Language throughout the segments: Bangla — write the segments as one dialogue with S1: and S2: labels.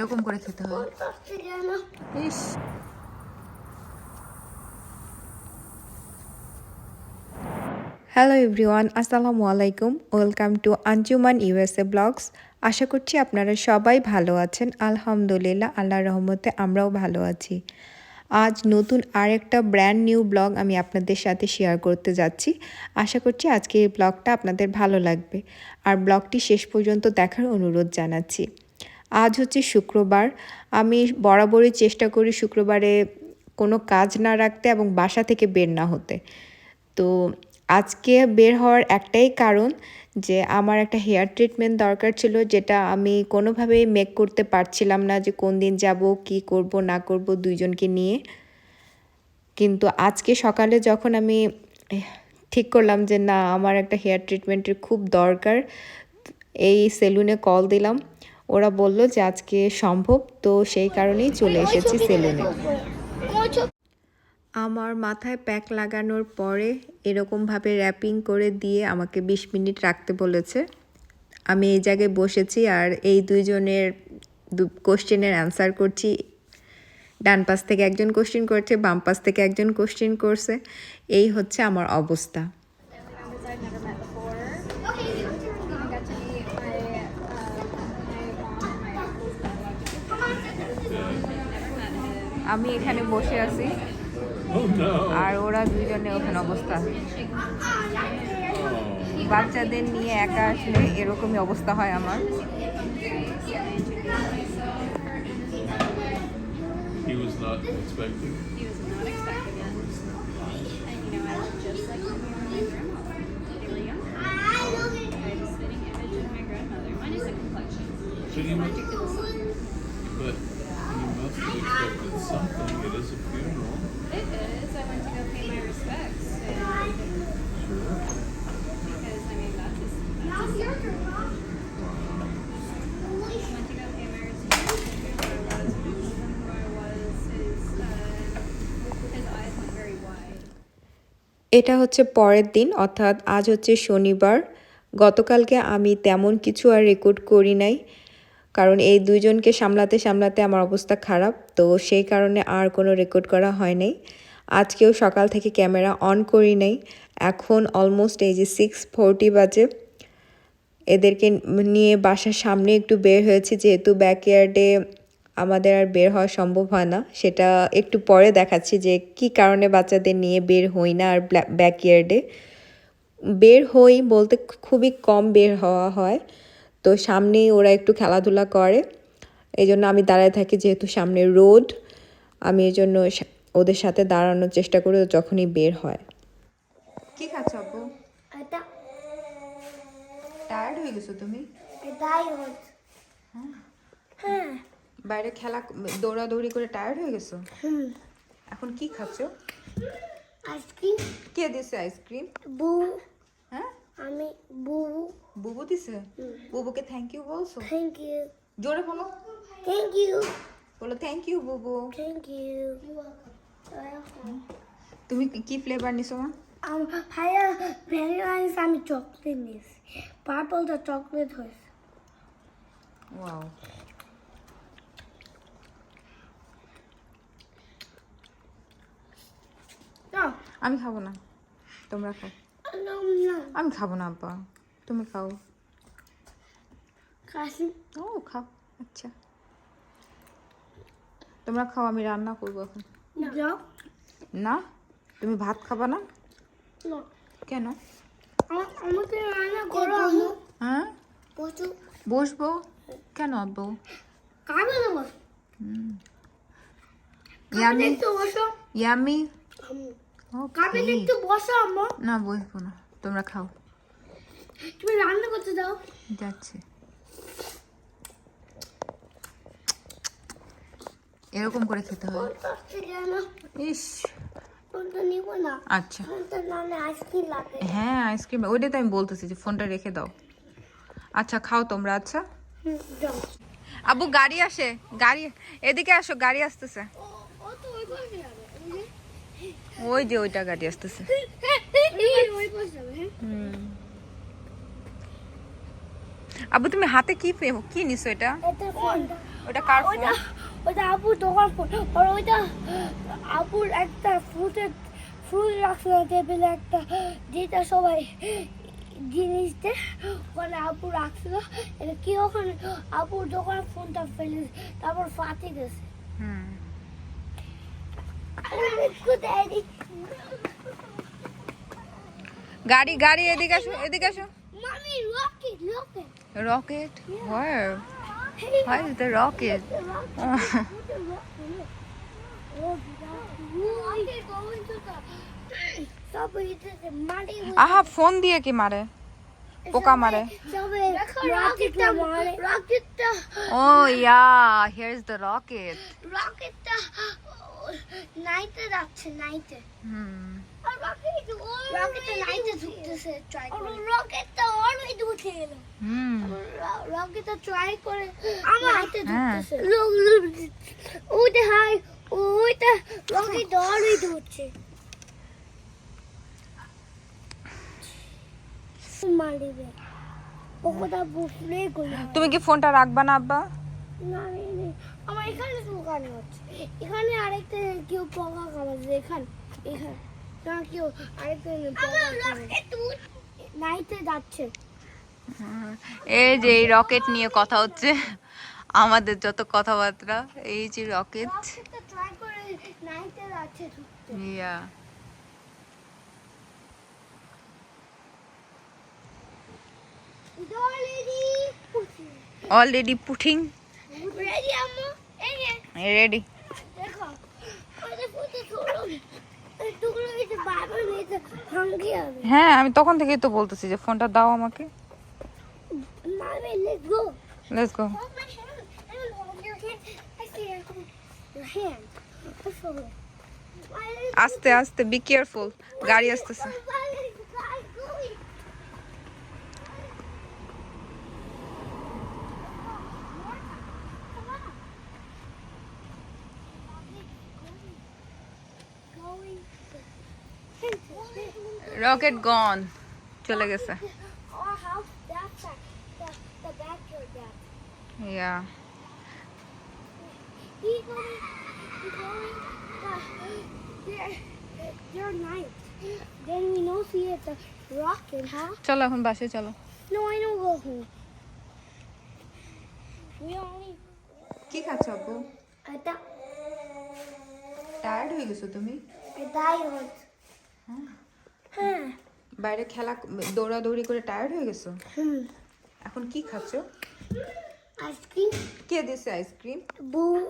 S1: এরকম করে খেতে হয়। ইস। হ্যালো এভরিওয়ান আসসালামু আলাইকুম। Welcome to Anjuman USA blogs আশা করছি আপনারা সবাই ভালো আছেন। আলহামদুলিল্লাহ, আল্লাহর রহমতে আমরাও ভালো আছি। আজ নতুন আরেকটা ব্র্যান্ড নিউ ব্লগ আমি আপনাদের সাথে শেয়ার করতে যাচ্ছি। আশা করছি আজকে এই ব্লগটা আপনাদের ভালো লাগবে। আর ব্লগটি শেষ পর্যন্ত দেখার অনুরোধ জানাচ্ছি। আজ হচ্ছে শুক্রবার। আমি বরাবরই চেষ্টা করি শুক্রবারে কোনো কাজ না রাখতে এবং বাসা থেকে বের না হতে। তো আজকে বের হওয়ার একটাই কারণ যে আমার একটা হেয়ার ট্রিটমেন্ট দরকার ছিল যেটা আমি কোনোভাবেই মেক করতে পারছিলাম না যে কোন দিন যাব, কি করব, না করব দুইজনকে নিয়ে। কিন্তু আজকে সকালে যখন আমি ঠিক করলাম যে না, আমার একটা হেয়ার ট্রিটমেন্টের খুব দরকার, এই সেলুনে কল দিলাম। ওরা বলল যে আজকে সম্ভব তো সেই কারণেই চলে এসেছি সেলুনে। আমার মাথায় প্যাক লাগানোর পরে এরকমভাবে র্যাপিং করে দিয়ে আমাকে বিশ মিনিট রাখতে বলেছে। আমি এই জায়গায় বসেছি আর এই দুইজনের দু কোশ্চেনের অ্যান্সার করছি। ডান পাশ থেকে একজন কোশ্চেন করছে বাম পাশ থেকে একজন কোশ্চেন করছে। এই হচ্ছে আমার অবস্থা। আমি এখানে বসে আছি। আর ওরা দুজনে ওখানে অবস্থা। বাচ্চাদের নিয়ে একা আসলে এরকমই অবস্থা হয় আমার।
S2: So you
S1: এটা হচ্ছে পরের দিন, অর্থাৎ আজ হচ্ছে শনিবার। গতকালকে আমি তেমন কিছু আর রেকর্ড করি নাই, কারণ এই দুইজনকে সামলাতে সামলাতে আমার অবস্থা খারাপ, তো সেই কারণে আর কোনো রেকর্ড করা হয় নাই। আজকেও সকাল থেকে ক্যামেরা অন করি নাই, এখন অলমোস্ট এই যে সিক্স ফোরটি বাজে। এদেরকে নিয়ে বাসার সামনে একটু বের হয়েছে, যেহেতু ব্যাকয়ার্ডে আমাদের আর বের হওয়া সম্ভব হয় না। সেটা একটু পরে দেখাচ্ছি যে কি কারণে বাচ্চাদের নিয়ে বের হই না আর ব্যাকয়ার্ডে বের হই বলতে খুবই কম বের হওয়া হয়। তো সামনেই ওরা একটু খেলাধুলা করে। এই জন্য আমি দাঁড়ায় থাকি যেহেতু সামনে রোড। আমি এই জন্য ওদের সাথে দাঁড়ানোর চেষ্টা করি যখনই বের হয়। কি খাচ্ছ আব্বু? টায়ার্ড হয়ে গেছো তুমি?
S3: হ্যাঁ।
S1: বাইরে খেলা দৌড়াদৌড়ি করে টায়ার্ড হয়ে গেছো? এখন কি খাচ্ছ?
S3: আইসক্রিম।
S1: কে দিছে আইসক্রিম?
S3: বু
S1: হ্যাঁ?
S3: আমি বু
S1: বুবু দিছে? বুবুকে থ্যাংক ইউ বলছো?
S3: থ্যাংক ইউ
S1: জোরে বলো।
S3: থ্যাংক ইউ
S1: বলো থ্যাংক ইউ বুবু।
S3: থ্যাংক ইউ
S1: তুমি কি- ফ্লেভার নিছো মা?
S3: আম ভাইয়া ভ্যানিলা আইস আমি চকলেট নিয়েছি। পার্পলটা চকলেট হয়েছে।
S1: ওয়াও আমি খাব না। তোমরা খাও। আমি খাব না আব্বা। তুমি খাও। ও খাও। আচ্ছা। তোমরা খাও আমি রান্না করব এখন।
S3: যাও।
S1: না? তুমি ভাত খাবা না? কেন? হ্যাঁ? বসবো? কেন আব্বু? ইয়ামি ইয়ামি
S3: আম্মু একটু বসো আম্মু।
S1: না বসবো না। তোমরা খাও।
S3: তুমি রান্না করতে দাও
S1: যাচ্ছে। এরকম করে খেতে হয়। ইস। আচ্ছা। হ্যাঁ আইসক্রিম ওইটাই তো আমি বলতেছি যে ফোনটা রেখে দাও। আচ্ছা খাও তোমরা আচ্ছা। আবু গাড়ি আসে। গাড়ি এদিকে আসো গাড়ি আসতেছে।
S3: ওই
S1: যে ওইটা গাড়ি আসতেছে। আবু তুমি হাতে কি কি নিছো এটা? ওটা কার ফোন?
S3: ওইটা আপুর দোকান ফোন। আর ওইটা আপুর একটা ফ্রুটের ফ্রুট রাখছিল টেবিলে একটা যেটা সবাই জিনিস দেয় ওখানে আপু রাখছিল। এটা কি ওখানে আপুর দোকানে ফোনটা ফেলে তারপর ফাটি গেছে
S1: হুম। গাড়ি গাড়ি এদিকে আসো এদিকে আসো
S3: মামি rocket rocket
S1: rocket where where is the rocket আহা ফোন দিয়ে কি মারে পোকা মারে
S3: রকেটটা মারে রকেটটা
S1: ও yeah here is the rocket
S3: রকেটটা নাইটে যাচ্ছে নাইটে
S1: হুম
S3: রকেটটা নাইটে ঢুকতেছে ট্রাই করে রকেটটা অলরেডি উঠে গেল
S1: হুম
S3: রকেটটা ট্রাই করে আমার হাতে। ঢুকতেছে ওইটা হাই ওইটা রকেট অলরেডি উঠছে মারিবে ওটা বুফলে করে
S1: তুমি কি ফোনটা রাখবা না আব্বা?
S3: না এখানে দোকানে হচ্ছে। এখানে আরেকটা কেউ পকা খাওয়াচ্ছে এখানে এখানে। না কেউ আরেকটা নাইতে যাচ্ছে।
S1: এই যে এই রকেট নিয়ে কথা হচ্ছে আমাদের যত কথাবার্তা এই যে রকেট।
S3: ট্রাই করে নাইতে যাচ্ছে ঢুকতে।
S1: Yeah.
S3: Already
S1: already putting
S3: ready আম্মু এই যে
S1: রেডি
S3: দেখো ওই ফুটে ছোড়ো টুকরো হয়েছে বারবার নিতে ভাঙ্গি
S1: হ্যাঁ আমি তখন থেকেই তো বলতেছি যে ফোনটা দাও আমাকে। আস্তে আস্তে বি কেয়ারফুল গাড়ি আসতেছে। রকেট গন চলে গেছে। চলো এখন বাসে চলো। কি খাচ্ছ আপু টায়ার্ড হয়ে গেছো তুমি?
S3: Huh.
S1: বাইরে খেলা দৌড়াদৌড়ি করে টায়ার্ড হয়ে গেছো
S3: Hmm.
S1: এখন কি খাচ্ছ
S3: cream,
S1: কে দিছে আইসক্রিম
S3: boo,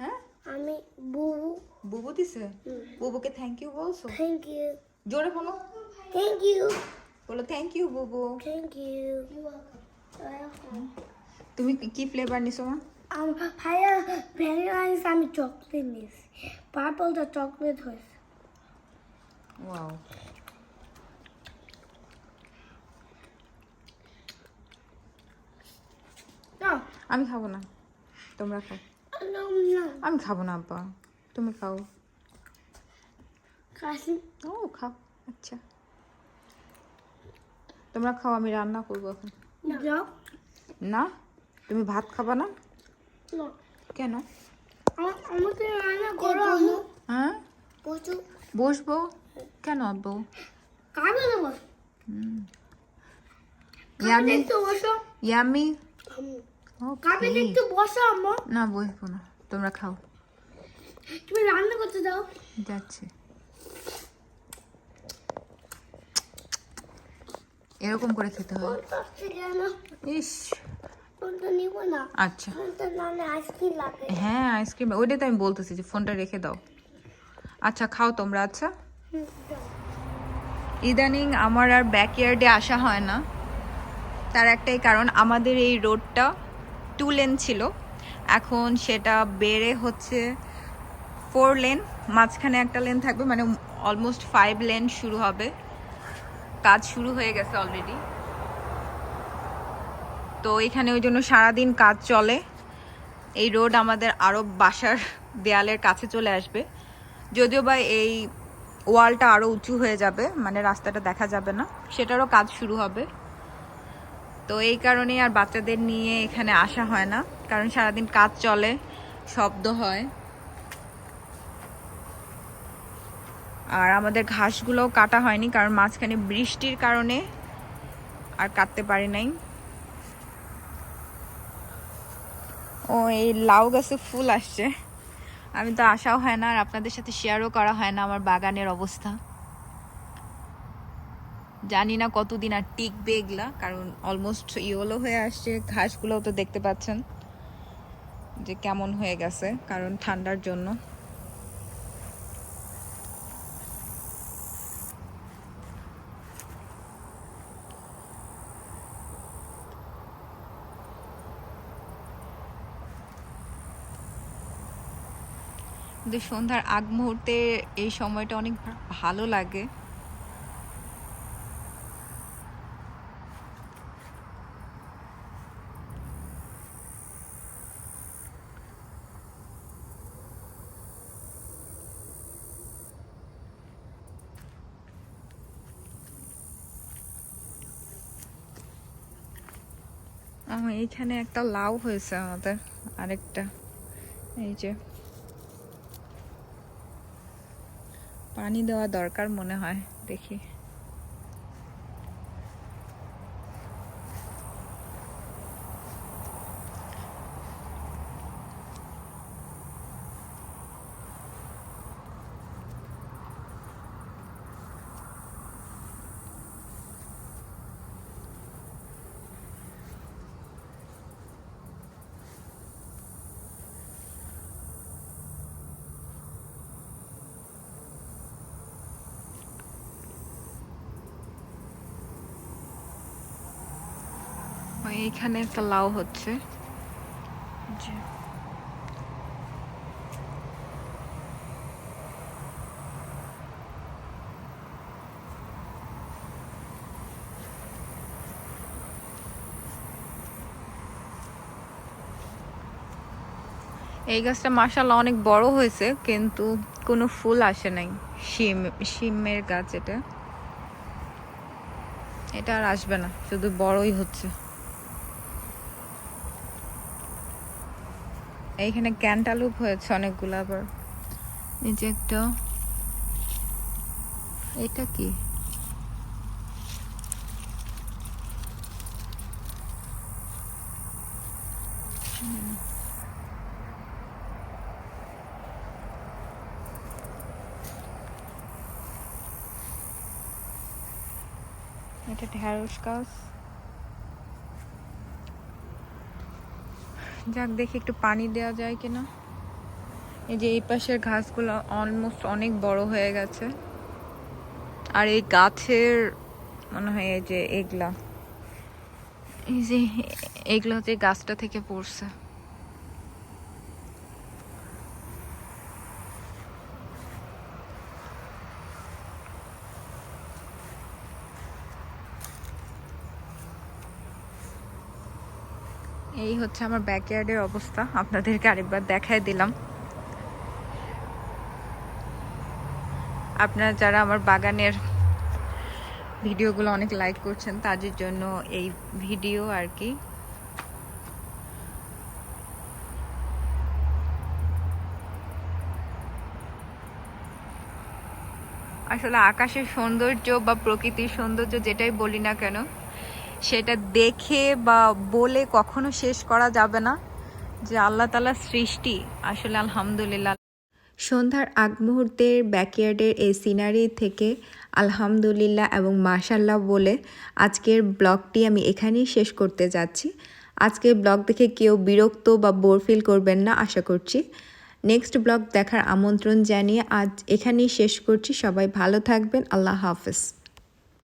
S1: হ্যাঁ
S3: mean, boo.
S1: বুবু দিছে বুবুকে থ্যাংক ইউ বলছো
S3: Thank you.
S1: জোরে বলো
S3: Thank you.
S1: বলো থ্যাংক ইউ বুবু.
S3: You're welcome.
S1: তুমি কি- ফ্লেভার নিছো মা
S3: Um, vanilla is আমি নিস Purple the chocolate হয়েছে
S1: ওয়াও আমি খাব না। তোমরা খাও. আমি খাব না আব্বা। তুমি খাও। ও খাও। আচ্ছা। তোমরা খাও আমি রান্না করব এখন. না। তুমি ভাত খাবা না. কেন?
S3: আমাকে রান্না করো
S1: হ্যাঁ? বসবো? কেন আব্বু
S3: দেবো কাবে
S1: ইয়ামি ইয়ামি ওকে
S3: একটু বসো আম্মু।
S1: না বসবো না। তোমরা খাও।
S3: তুমি রান্না করতে দাও।
S1: যাচ্ছে। এরকম করে খেতে হয়। ইস।
S3: নিব
S1: আচ্ছা। হ্যাঁ আইসক্রিম ওইটাই তো আমি বলতেছি যে ফোনটা রেখে দাও। আচ্ছা খাও তোমরা আচ্ছা। ইদানিং আমার আর ব্যাকয়ার্ডে আসা হয় না। তার একটাই কারণ, আমাদের এই রোডটা টু লেন ছিল। এখন সেটা বেড়ে হচ্ছে ফোর লেন মাঝখানে একটা লেন থাকবে মানে অলমোস্ট ফাইভ লেন শুরু হবে। কাজ শুরু হয়ে গেছে অলরেডি তো এখানে ওই জন্য সারাদিন কাজ চলে। এই রোড আমাদের আরও বাসার দেয়ালের কাছে চলে আসবে। যদিও বা এই ওয়ালটা আরও উঁচু হয়ে যাবে মানে রাস্তাটা দেখা যাবে না। সেটারও কাজ শুরু হবে। তো এই কারণেই আর বাচ্চাদের নিয়ে এখানে আসা হয় না, কারণ সারাদিন কাজ চলে, শব্দ হয়। আর আমাদের ঘাসগুলোও কাটা হয়নি, কারণ মাঝখানে বৃষ্টির কারণে আর কাটতে পারি নাই। ও, এই লাউ গাছে ফুল আসছে। আমি তো আসাও হয় না আর আপনাদের সাথে শেয়ারও করা হয় না আমার বাগানের অবস্থা। জানি না কতদিন আর টিকবে এগুলা, কারণ অলমোস্ট ইয়েলো হয়ে আসছে, ঘাসগুলোও তো দেখতে পাচ্ছেন যে কেমন হয়ে গেছে, কারণ ঠান্ডার জন্য। কিন্তু সন্ধ্যার আগ মুহূর্তে এই সময়টা অনেক ভালো লাগে। এইখানে একটা লাউ হয়েছে আমাদের, আরেকটা, এই যে। পানি দেওয়া দরকার মনে হয় দেখি। এইখানে একটা লাউ হচ্ছে এই গাছটা মাসাল্লাহ অনেক বড় হয়েছে, কিন্তু কোনো ফুল আসে নাই। শিম, শিমের গাছ এটা। এটা আর আসবে না, শুধু বড়ই হচ্ছে। এইখানে ক্যান্টালুপ হয়েছে অনেকগুলো আবার যে একটা এটা কি। এটা ঢেঁড়স গাছ যাক, দেখি একটু পানি দেওয়া যায় কিনা। এই যে এই পাশের ঘাসগুলো অলমোস্ট অনেক বড় হয়ে গেছে। আর এই গাছের মনে হয় এই যে এগুলা। এই যে এগুলো হচ্ছে গাছটা থেকে পড়ছে। এই হচ্ছে আমার ব্যাকয়ার্ডের অবস্থা। আপনাদেরকে আরেকবার দেখাই দিলাম। আপনারা যারা আমার বাগানের ভিডিওগুলো অনেক লাইক করছেন, তাদের জন্য এই ভিডিও আর কি। আসলে আকাশের সৌন্দর্য বা প্রকৃতির সৌন্দর্য যেটাই বলি না কেন সেটা দেখে বা বলে কখনো শেষ করা যাবে না যে আল্লাহ তালার সৃষ্টি। আসলে আলহামদুলিল্লাহ। সন্ধ্যার আগ মুহূর্তের ব্যাকয়ার্ডের এই সিনারি থেকে আলহামদুলিল্লাহ এবং মাশাল্লাহ বলে আজকের ব্লগটি আমি এখানেই শেষ করতে যাচ্ছি। আজকের ব্লগ দেখে কেউ বিরক্ত বা বোর ফিল করবেন না, আশা করছি। নেক্সট ব্লগ দেখার আমন্ত্রণ জানিয়ে আজ এখানেই শেষ করছি। সবাই ভালো থাকবেন। আল্লাহ হাফেজ।